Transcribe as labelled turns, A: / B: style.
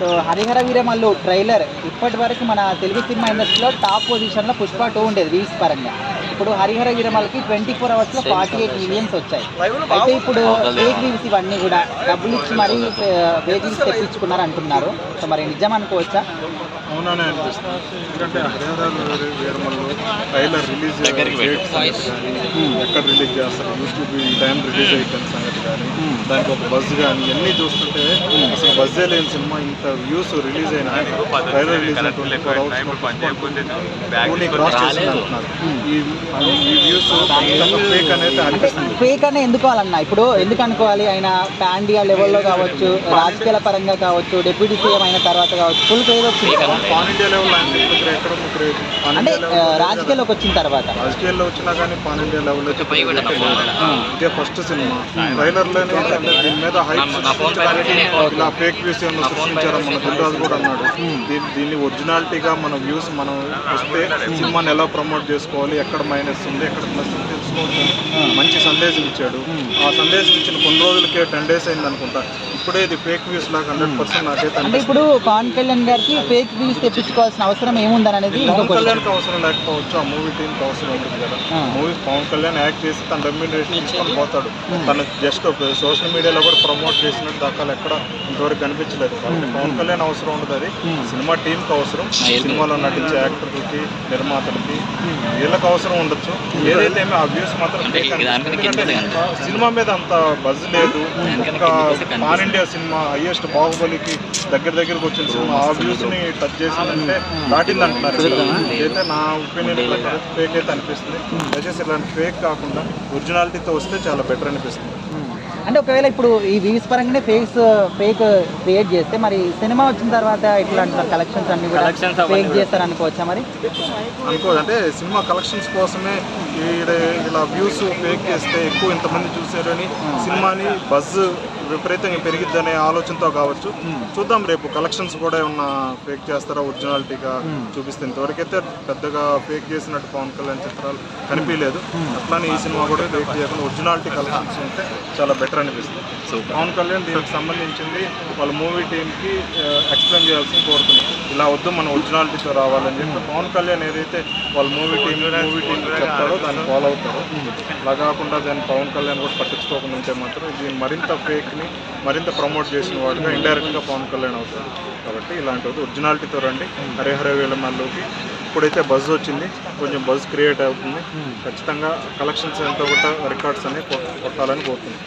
A: So Harihara Veeramallu trailer ఇప్పటి వరకు మన తెలుగు సినిమా ఇండస్ట్రీలో టాప్ పొజిషన్లో పుష్ప టూ ఉండేది వీస్ పరంగా. ఇప్పుడు హరిహర వీరమల్కి ట్వంటీ ఫోర్ అవర్స్లో ఫార్టీ ఎయిట్ మిలియన్స్ వచ్చాయి. అయితే ఇప్పుడు వ్యూస్ ఇవన్నీ కూడా డబ్బులు ఇచ్చి మరీ వ్యూస్ తెప్పించుకున్నారు అంటున్నారు. సో మరి నిజం అనుకోవచ్చా?
B: అవుననే అనిపిస్తుంది. ఎందుకంటే హరిహర వీరమల్లు ట్రైలర్ రిలీజ్ ఎక్కడ రిలీజ్ చేస్తారు? యూట్యూబ్ ఈ టైం రిలీజ్ అయిపోయిన సంగతి కానీ దానికి ఒక బజ్ కానీ ఇవన్నీ చూస్తుంటే అసలు బజ్జే లేని సినిమా ఇంత వ్యూస్ రిలీజ్ అయిన ట్రైలర్ రిలీజ్ అయిన ట్వంటీ ఫోర్ అవర్స్ ఈ ఫేక్
A: అనే ఎందుకు అన్న ఇప్పుడు ఎందుకు అనుకోవాలి? ఆయన పాండియా లెవెల్లో కావచ్చు రాజకీయాల పరంగా కావచ్చు డిప్యూటీ సీఎం అయిన తర్వాత కావచ్చు ఫుల్ వచ్చింది కదా.
B: లెవెల్ అంటే
A: రాజకీయాల్లోకి వచ్చిన తర్వాత.
B: రాజకీయాల్లో వచ్చినా కానీ పాన్ ఇండియా లెవెల్లో ఇదే ఫస్ట్ సినిమా ట్రైలర్లోనే ఏంటంటే దీని మీద హైప్ ఇలా ఫేక్ వ్యూస్ ఏమన్నా సృష్టించారా? మన దిల్రాజు కూడా అన్నాడు. దీన్ని దీన్ని ఒరిజినాలిటీగా మన వ్యూస్ మనం వస్తే సినిమాని ఎలా ప్రమోట్ చేసుకోవాలి? ఎక్కడ మైనస్ ఉంది ఎక్కడ ప్లస్ ఉంది తెలుసుకోవచ్చు. మంచి సందేశం ఇచ్చాడు. ఆ సందేశం ఇచ్చిన కొన్ని రోజులకే టెన్ డేస్ అయింది అనుకుంటా. ఇప్పుడే ఇది ఫేక్ వ్యూస్ లాగా హండ్రెడ్ పర్సెంట్ నాకైతే
A: అంటే ఇప్పుడు పవన్ కళ్యాణ్ గారికి ఫేక్ వ్యూస్ తెప్పించుకోవాల్సిన అవసరం ఏముందని అనేది
B: పవన్ కళ్యాణ్కి అవసరం లేకపోవచ్చు ఆ మూవీ టీంకి అవసరం ఉంటుంది కదా. మూవీ పవన్ కళ్యాణ్ యాక్ట్ చేసి తన రెమ్యూనరేషన్ తీసుకొని పోతాడు. తను జస్ట్ సోషల్ మీడియాలో కూడా ప్రమోట్ చేసినట్టు దాఖలు ఎక్కడ ఇంతవరకు కనిపించలేదు. కాబట్టి పవన్ కళ్యాణ్ అవసరం ఉండదు అది. సినిమా టీంకి అవసరం. సినిమాలో నటించే యాక్టర్లకి నిర్మాతలకి వీళ్ళకి అవసరం ఉండొచ్చు. ఏదైతే ఆ వ్యూస్ మాత్రం సినిమా మీద అంత బజ్ లేదు. పాన్ ఇండియా సినిమా హైయెస్ట్ బాహుబలికి దగ్గర దగ్గరకు వచ్చిన సినిమా ఆ వ్యూస్ని టచ్ చేసిందంటే దాటింది అంటున్నారు అయితే నా ఒపీనియన్ ఫేక్ అయితే అనిపిస్తుంది. దయచేసి ఇలాంటి ఫేక్ కాకుండా ఒరిజినాలిటీతో వస్తే చాలా బెటర్ అనిపిస్తుంది.
A: అంటే ఒకవేళ ఇప్పుడు ఈ వ్యూస్ పరంగానే ఫేక్స్ ఫేక్ క్రియేట్ చేస్తే మరి సినిమా వచ్చిన తర్వాత ఇట్లా అంటున్నారు కలెక్షన్స్ అన్ని కూడా ఫేక్ చేస్తారు అనుకోవచ్చా మరి?
B: అంటే సినిమా కలెక్షన్స్ కోసమే ఇలా వ్యూస్ ఫేక్ చేస్తే ఎక్కువ ఇంతమంది చూసారని సినిమాని బజ్ విపరీతంగా పెరిగిద్దనే ఆలోచనతో కావచ్చు. చూద్దాం రేపు కలెక్షన్స్ కూడా ఏమన్నా ఫేక్ చేస్తారా? ఒరిజినాలిటీగా చూపిస్తే ఇంతవరకైతే పెద్దగా ఫేక్ చేసినట్టు పవన్ కళ్యాణ్ చిత్రాలు కనిపించలేదు. అట్లానే ఈ సినిమా కూడా ఫేక్ చేయకుండా ఒరిజినాలిటీ కలెక్షన్స్ ఉంటే చాలా బెటర్ అనిపిస్తుంది. పవన్ కళ్యాణ్ దీనికి సంబంధించింది వాళ్ళ మూవీ టీంకి ఎక్స్ప్లెయిన్ చేయాల్సింది కోరుతున్నాం. ఇలా వద్దు మన ఒరిజినాలిటీతో రావాలని చెప్పి పవన్ కళ్యాణ్ ఏదైతే వాళ్ళ మూవీ టీం మూవీ టీం చెప్తారో దాన్ని ఫాలో అవుతారు. అలా కాకుండా దాన్ని పవన్ కళ్యాణ్ కూడా పట్టించుకోకుండా ఉంటే మాత్రం ఇది మరింత ఫేక్ని మరింత ప్రమోట్ చేసిన వాడుగా ఇండైరెక్ట్గా పవన్ కళ్యాణ్ అవుతారు. కాబట్టి ఇలాంటిది ఒరిజినాలిటీతో రండి. హరిహర వేలమల్లోకి ఇప్పుడైతే బజ్ వచ్చింది. కొంచెం బజ్ క్రియేట్ అవుతుంది. ఖచ్చితంగా కలెక్షన్స్ ఎంతో కూడా రికార్డ్స్ అన్ని కొట్టాలని కోరుతున్నాం.